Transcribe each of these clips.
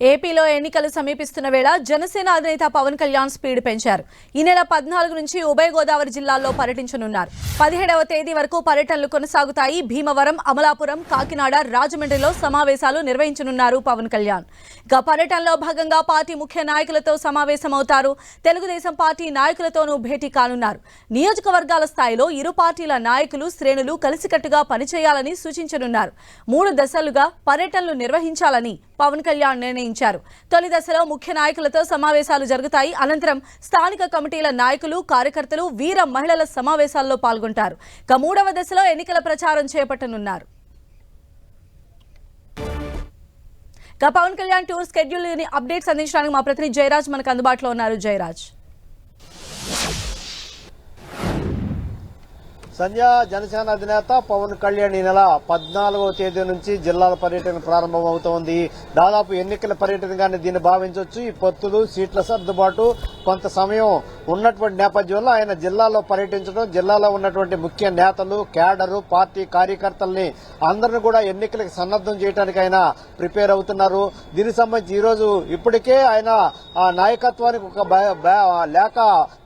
ఏపీలో ఎన్నికలు సమీపిస్తున్న వేళ జనసేన అధినేత పవన్ కళ్యాణ్ స్పీడ్ పెంచారు. ఈ నెల పద్నాలుగు నుంచి ఉభయ గోదావరి జిల్లాల్లో పర్యటించనున్నారు. పదిహేడవ తేదీ వరకు పర్యటనలు కొనసాగుతాయి. భీమవరం అమలాపురం కాకినాడ రాజమండ్రిలో సమావేశాలు నిర్వహించనున్నారు పవన్ కళ్యాణ్. ఇక పర్యటనలో భాగంగా పార్టీ ముఖ్య నాయకులతో సమావేశమవుతారు. తెలుగుదేశం పార్టీ నాయకులతోనూ భేటీ కానున్నారు. నియోజకవర్గాల స్థాయిలో ఇరు పార్టీల నాయకులు శ్రేణులు కలిసికట్టుగా పనిచేయాలని సూచించనున్నారు. మూడు దశలుగా పర్యటనలు నిర్వహించాలని పవన్ కళ్యాణ్ నిర్ణయించారు. తొలి దశలో ముఖ్య నాయకులతో సమావేశాలు జరుగుతాయి. అనంతరం స్థానిక కమిటీల నాయకులు కార్యకర్తలు వీర మహిళల సమావేశాల్లో పాల్గొంటారు. ఇక మూడవ దశలో ఎన్నికల ప్రచారం చేపట్టనున్నారు. ఇక Pavan Kalyan tour schedule updates అందించడానికి మా ప్రతినిధి జయరాజ్ మనకు అందుబాటులో ఉన్నారు. జయరాజ్. సంధ్య జనసేన అధినేత పవన్ కళ్యాణ్ ఈ నెల పద్నాలుగవ తేదీ నుంచి జిల్లాల పర్యటన ప్రారంభమవుతోంది. దాదాపు ఎన్నికల పర్యటనగానే దీన్ని భావించవచ్చు ఈ పొత్తులు సీట్ల సర్దుబాటు కొంత సమయం ఉన్నటువంటి నేపథ్యంలో ఆయన జిల్లాలో పర్యటించడం జిల్లాలో ఉన్నటువంటి ముఖ్య నేతలు క్యాడరు పార్టీ కార్యకర్తల్ని అందరిని కూడా ఎన్నికలకు సన్నద్దం చేయడానికి ఆయన ప్రిపేర్ అవుతున్నారు. దీనికి సంబంధించి ఈరోజు ఇప్పటికే ఆయన ఆ నాయకత్వానికి ఒక బ- లేఖ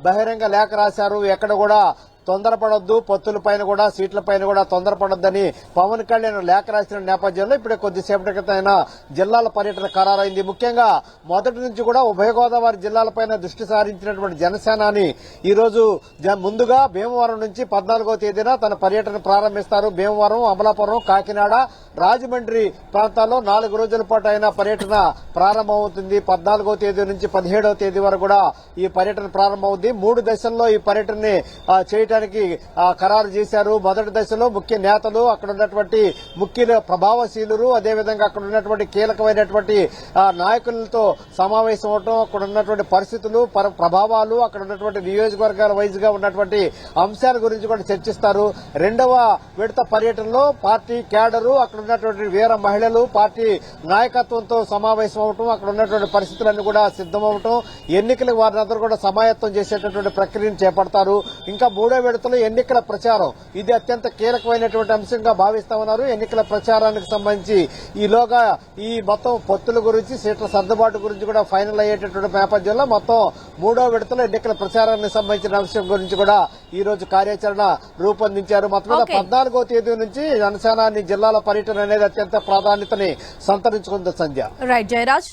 బహిరంగ లేఖ రాశారు. ఎక్కడ కూడా తొందరపడొద్దు పొత్తుల పైన కూడా సీట్ల పైన కూడా తొందరపడొద్దని పవన్ కళ్యాణ్ లేఖ రాసిన నేపథ్యంలో ఇప్పుడే కొద్దిసేపటి క్రితం ఆయన జిల్లాల పర్యటన ఖరారైంది. ముఖ్యంగా మొదటి నుంచి కూడా ఉభయ గోదావరి జిల్లాలపైన దృష్టి సారించినటువంటి జనసేనాని ఈ రోజు జ- ముందుగా భీమవరం నుంచి పద్నాలుగో తేదీన తన పర్యటన ప్రారంభిస్తారు. భీమవరం అమలాపురం కాకినాడ రాజమండ్రి ప్రాంతాల్లో నాలుగు రోజుల పాటు ఆయన పర్యటన ప్రారంభమవుతుంది. పద్నాలుగో తేదీ నుంచి పదిహేడవ తేదీ వరకు కూడా ఈ పర్యటన ప్రారంభమవుతుంది మూడు దశల్లో ఈ పర్యటనని చేయటం చేయడానికి ఖరారు చేశారు. మొదటి దశలో ముఖ్య నేతలు అక్కడ ఉన్నటువంటి ముఖ్య ప్రభావశీలు అదేవిధంగా అక్కడ ఉన్నటువంటి కీలకమైనటువంటి నాయకులతో సమావేశం అవటం అక్కడ ఉన్నటువంటి పరిస్థితులు పర- ప్రభావాలు అక్కడ ఉన్నటువంటి నియోజకవర్గాల వైజ్గా ఉన్నటువంటి అంశాల గురించి కూడా చర్చిస్తారు. రెండవ విడత పర్యటనలో పార్టీ క్యాడరు అక్కడ ఉన్నటువంటి వీర మహిళలు పార్టీ నాయకత్వంతో సమావేశం అవటం అక్కడ ఉన్నటువంటి పరిస్థితులన్నీ కూడా సిద్దమవటం ఎన్నికలకు వారినందరూ కూడా సమాయత్తం చేసేటటువంటి ప్రక్రియను చేపడతారు. ఇంకా మూడో విడతలో ఎన్నికల ప్రచారం. ఇది అత్యంత కీలకమైనటువంటి అంశంగా భావిస్తా ఉన్నారు ఎన్నికల ప్రచారానికి సంబంధించి ఈలోగా ఈ మొత్తం పొత్తుల గురించి సీట్ల సర్దుబాటు గురించి కూడా ఫైనల్ అయ్యేటటువంటి నేపథ్యంలో మొత్తం మూడో విడతలో ఎన్నికల ప్రచారానికి సంబంధించిన అంశం గురించి కూడా ఈ రోజు కార్యాచరణ రూపొందించారు. మొత్తం మీద. పద్నాలుగో తేదీ నుంచి జనసేనాని జిల్లాల పర్యటన అనేది అత్యంత ప్రాధాన్యతని సంతరించుకుంది సంధ్య. రైట్ జయరాజ్